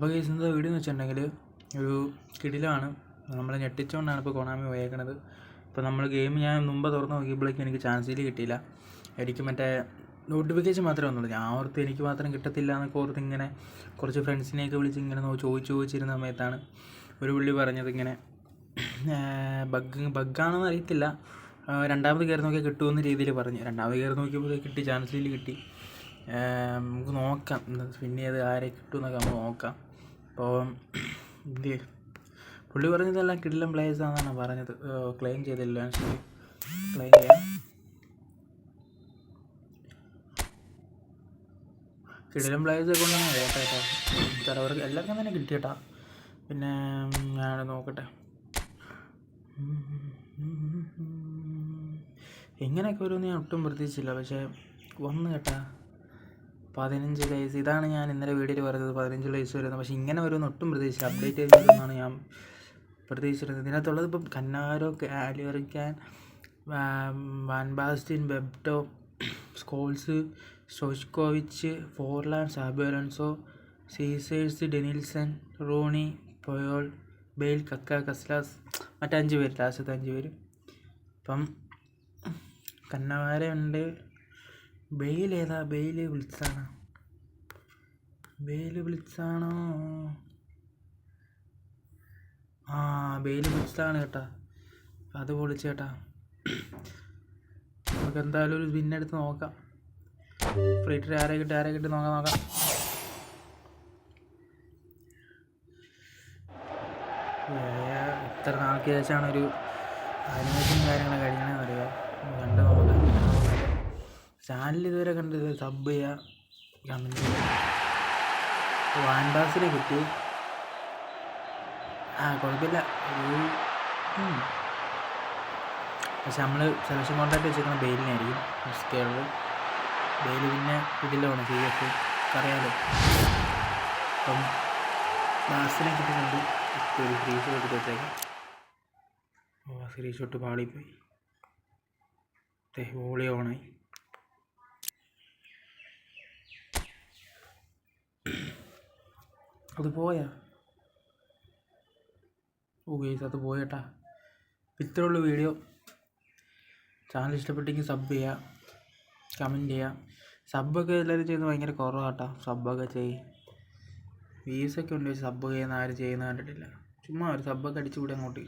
അപ്പോൾ ഈ ഇന്നത്തെ വീഡിയോ എന്ന് വെച്ചിട്ടുണ്ടെങ്കിൽ ഒരു കിടിലാണ്. നമ്മളെ ഞെട്ടിച്ചുകൊണ്ടാണ് ഇപ്പോൾ കൊണാമി പോയേക്കണത് ഇപ്പോൾ നമ്മൾ ഗെയിം ഞാൻ മുമ്പ് തുറന്ന് നോക്കിയപ്പോഴേക്കും എനിക്ക് ചാൻസിൽ കിട്ടിയില്ല. എനിക്ക് മറ്റേ നോട്ടിഫിക്കേഷൻ മാത്രമേ വന്നുള്ളൂ. ഞാൻ ഓർത്ത് എനിക്ക് മാത്രം കിട്ടത്തില്ല എന്നൊക്കെ ഓർത്ത് ഇങ്ങനെ കുറച്ച് ഫ്രണ്ട്സിനെയൊക്കെ വിളിച്ച് ഇങ്ങനെ ചോദിച്ചു ചോദിച്ച് ചോദിച്ചിരുന്ന സമയത്താണ് ഒരു പുള്ളി പറഞ്ഞത് ഇങ്ങനെ ബഗ് ബഗ്ഗാണെന്ന് അറിയത്തില്ല. രണ്ടാമത് കയറി നോക്കിയാൽ കിട്ടുമെന്ന രീതിയിൽ പറഞ്ഞു. രണ്ടാമത് കയറി നോക്കിയപ്പോൾ കിട്ടി ചാൻസിൽ കിട്ടി. നമുക്ക് നോക്കാം. പിന്നെ അത് ആരെ കിട്ടുമെന്നൊക്കെ നമുക്ക് നോക്കാം. അപ്പോൾ എന്ത് പുള്ളി പറഞ്ഞതെല്ലാം കിടിലം പ്ലേയേഴ്സ് ആണെന്നാണ് പറഞ്ഞത്. ക്ലെയിം ചെയ്തില്ല. ക്ലെയിം ചെയ്യാം. കിടിലം പ്ലേയേഴ്സ് ഒക്കെ ഉണ്ടെന്ന് കേട്ടോ. ചിലവർക്ക് എല്ലാവർക്കും തന്നെ കിട്ടി കേട്ടോ. പിന്നെ ഞാൻ നോക്കട്ടെ. എങ്ങനെയൊക്കെ വരുമെന്ന് ഞാൻ ഒട്ടും പ്രതീക്ഷിച്ചില്ല. പക്ഷേ വന്നു കേട്ടാ പതിനഞ്ച് ഡേയ്സ് ഇതാണ് ഞാൻ ഇന്നലെ വീഡിയോയിൽ പറഞ്ഞത് പതിനഞ്ച് ഡേയ്സ് വരുന്നത് പക്ഷേ ഇങ്ങനെ വരുമെന്ന് ഒട്ടും പ്രതീക്ഷിച്ചില്ല. അപ്ഡേറ്റ് ചെയ്തെന്നാണ് ഞാൻ പ്രതീക്ഷിച്ചിരുന്നത്. ഇതിനകത്തുള്ളത് ഇപ്പം Cannavaro കാലിയറിക്കാൻ van Basten Basten Bebeto Scholes സോഷ്കോവിച്ച് Forlan Xabi Alonso Caesar's Denilson Ronnie Puyol Bale Kaka Casillas മറ്റഞ്ച് പേര് ലാസ്റ്റത്തെ അഞ്ച് പേര്. അപ്പം കന്നവാര ഉണ്ട്. ബെയിൽ ഏതാ ബെയിൽ വിളിച്ചാണ് ബെയിൽ വിളിച്ചാണോ ആ ബെയിൽ വിളിച്ചാണ് കേട്ടാ. അത് പൊളിച്ച് കേട്ടാ. നമുക്ക് എന്തായാലും ഒരു വിന്നെടുത്ത് നോക്കാം. ഫ്രീ ട്രീ ആരെ കിട്ടി ആരെ കിട്ടി നോക്കാം നോക്കാം. ഇത്ര നാൾക്ക് ശേഷമാണ് ഒരു അനുമതിയും കാര്യങ്ങളൊക്കെ കഴിയണമെന്ന് ചാനൽ ഇതുവരെ കണ്ടത് സബ് ചെയ്യുക വാൻഡാസിനെ കിട്ടി. ആ കുഴപ്പമില്ല. പക്ഷെ നമ്മൾ സെലക്ഷൻ കോൺട്രാക്ട് വെച്ചിരിക്കുന്ന ബെയിലിനായിരിക്കും കെയറിൽ ബെയിൽ പിന്നെ ഇതിലാണ് സി എഫ് അറിയാലോ അപ്പം ബാസിനെ കിട്ടിയിട്ടുണ്ട്. ഒരു ഫ്രീ ഷോട്ട് എടുത്ത് വെച്ചേക്കാം. ഷോട്ട് പാളിപ്പോയി. വോളി ഓണായി. അത് പോയാ? ഓ ഗൈസ് അത് പോയട്ടാ. ഇത്രേ ഉള്ളൂ വീഡിയോ ചാനൽ ഇഷ്ടപ്പെട്ടെങ്കിൽ സബ് ചെയ്യുക കമന്റ് ചെയ്യുക സബ്ബൊക്കെ എല്ലാവരും ചെയ്യുന്നത് ഭയങ്കര കുറവാട്ടാ സബ്ബൊക്കെ ചെയ്യും വ്യൂസൊക്കെ ഉണ്ട് സബ്ബ് ചെയ്യുന്ന ആരും ചെയ്യുന്ന കണ്ടിട്ടില്ല. ചുമ്മാ ഒരു സബ്ബൊക്കെ അടിച്ചുകൂടി അങ്ങോട്ട്.